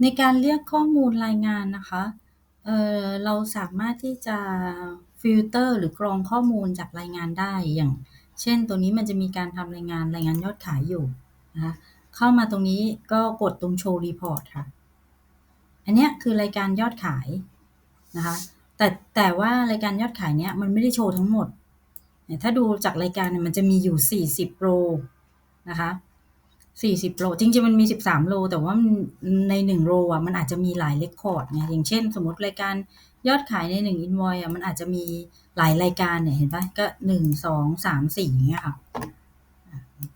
ในการเรียกข้อมูลรายงานนะคะ เอ่อ เราสามารถที่จะฟิลเตอร์หรือกรองข้อมูลจากรายงานได้ อย่างเช่น ตัวนี้มันจะมีการทำรายงานรายงานยอดขายอยู่นะคะ เข้ามาตรงนี้ก็กดตรงโชว์รีพอร์ตค่ะ อันเนี้ยคือรายการยอดขายนะคะ แต่แต่ว่ารายการยอดขายเนี้ยมันไม่ได้โชว์ทั้งหมด ถ้าดูจากรายการเนี่ยมันจะมีอยู่ 40โปรนะคะ 40โรจริงๆมันมี13โรแต่ว่าใน1โรอะมันอาจจะมีหลายเรคคอร์ดไงอย่างเช่น สมมติรายการยอดขายใน1อินวอยอะมันอาจจะมีหลายรายการเนี่ยเห็นปะก็1 2 3 4อย่างเงี้ยค่ะ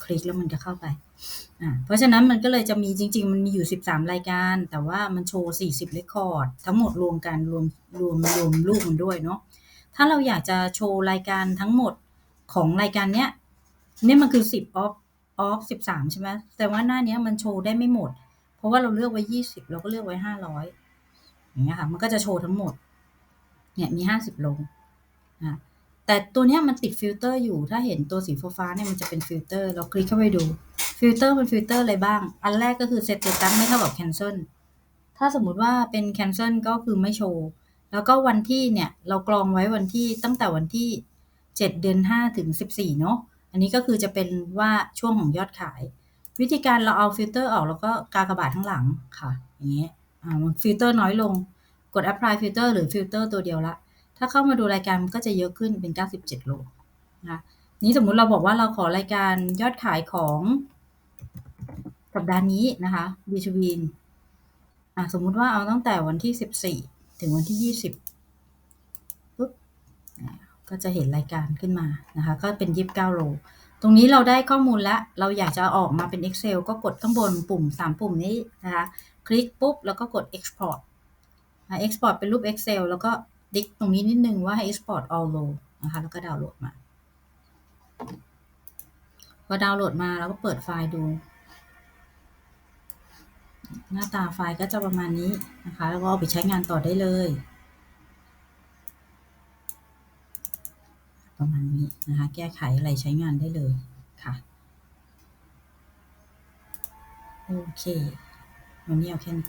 คลิกแล้วมันจะเข้าไปอ่าเพราะฉะนั้นมันก็เลยจะมีจริง ๆ มันมีอยู่13รายการ แต่ว่ามันโชว์40เรคคอร์ดทั้งหมดรวมกันรวมรวมรวมรูปมันด้วยเนาะถ้าเราอยากจะโชว์รายการทั้งหมดของรายการเนี้ยเนี่ยมันคือ 10 off off 13ใช่ไหมแต่ว่าหน้านี้มันโชว์ได้ไม่หมด เพราะว่าเราเลือกไว้20เราก็เลือกไว้500อยอย่างเงี้ยค่ะ มันก็จะโชว์ทั้งหมด เนี่ยมี50ลงนะแต่ตัวเนี้ยมันติดฟิลเตอร์อยู่ ถ้าเห็นตัวสีฟ้าเนี่ยมันจะเป็นฟิลเตอร์ เราคลิกเข้าไปดู ฟิลเตอร์เป็นฟิลเตอร์อะไรบ้าง อันแรกก็คือ set status ไม่เท่ากับ cancel ถ้าสมมุติว่าเป็น cancel ก็คือไม่โชว์ แล้วก็วันที่เนี่ยเรากรองไว้วันที่ตั้งแต่วันที่ 7 เดือน 5 ถึง 14 เนาะ อันนี้ก็คือจะเป็นว่าช่วงของยอดขาย วิธีการเราเอาฟิลเตอร์ออกแล้วก็กากบาทข้งหลังค่ะ อย่างเงี้ยฟิลเตอร์น้อยลงกด apply filter หรือฟิลเตอร์ตัวเดียวละ ถ้าเข้ามาดูรายการมันก็จะเยอะขึ้นเป็น 97 โลนะนี้สมมุติเราบอกว่าเราขอรายการยอดขายของสัปดาห์นี้นะคะ between อะสมมุติว่าเอาตั้งแต่วันที่ 14 ถึงวันที่ 20ปุ๊บ ก็จะเห็นรายการขึ้นมานะคะ ก็เป็น 29 โล ตรงนี้เราได้ข้อมูลแล้ว เราอยากจะออกมาเป็น Excel ก็กดข้างบนปุ่ม 3 ปุ่มนี้นะคะ คลิกปุ๊บ แล้วก็กด Export Export เป็นรูป Excel แล้วก็ดิกตรงนี้นิดนึงว่าให้ Export all row นะคะ แล้วก็ดาวน์โหลดมาพอดาวน์โหลดมาแล้วก็เปิดไฟล์ดู หน้าตาไฟล์ก็จะประมาณนี้นะคะ แล้วก็เอาไปใช้งานต่อได้เลย ประมาณนี้นะคะ แก้ไขอะไรใช้งานได้เลยค่ะ โอเควันนี้เอาแค่นี้